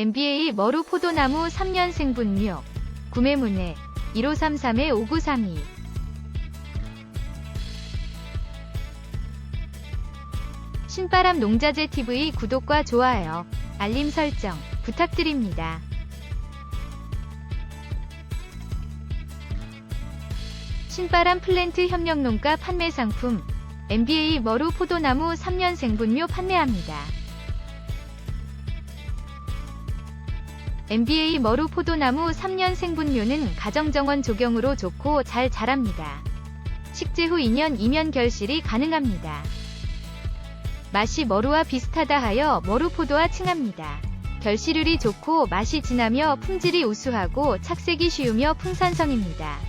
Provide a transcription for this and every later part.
NBA 머루 포도나무 3년 생분묘 구매 문의 1533-5932 신바람 농자재 TV 구독과 좋아요, 알림 설정 부탁드립니다. 신바람 플랜트 협력농가 판매 상품 NBA 머루 포도나무 3년 생분묘 판매합니다. NBA 머루 포도나무 3년 생분묘는 가정정원 조경으로 좋고 잘 자랍니다. 식재 후 2년 이면 결실이 가능합니다. 맛이 머루와 비슷하다 하여 머루포도와 칭합니다. 결실율이 좋고 맛이 진하며 품질이 우수하고 착색이 쉬우며 풍산성입니다.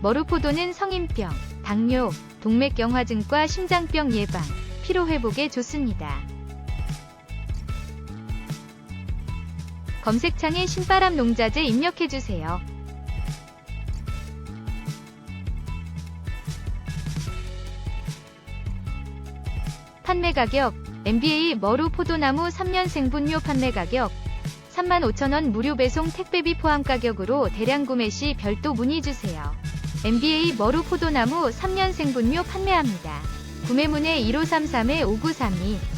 머루포도는 성인병, 당뇨, 동맥경화증과 심장병 예방, 피로회복에 좋습니다. 검색창에 신바람 농자재 입력해주세요. 판매 가격 NBA 머루 포도나무 3년 생분묘 판매 가격 35,000원 무료 배송 택배비 포함 가격으로 대량 구매 시 별도 문의 주세요. NBA 머루 포도나무 3년 생분묘 판매합니다. 구매문의 1533-5932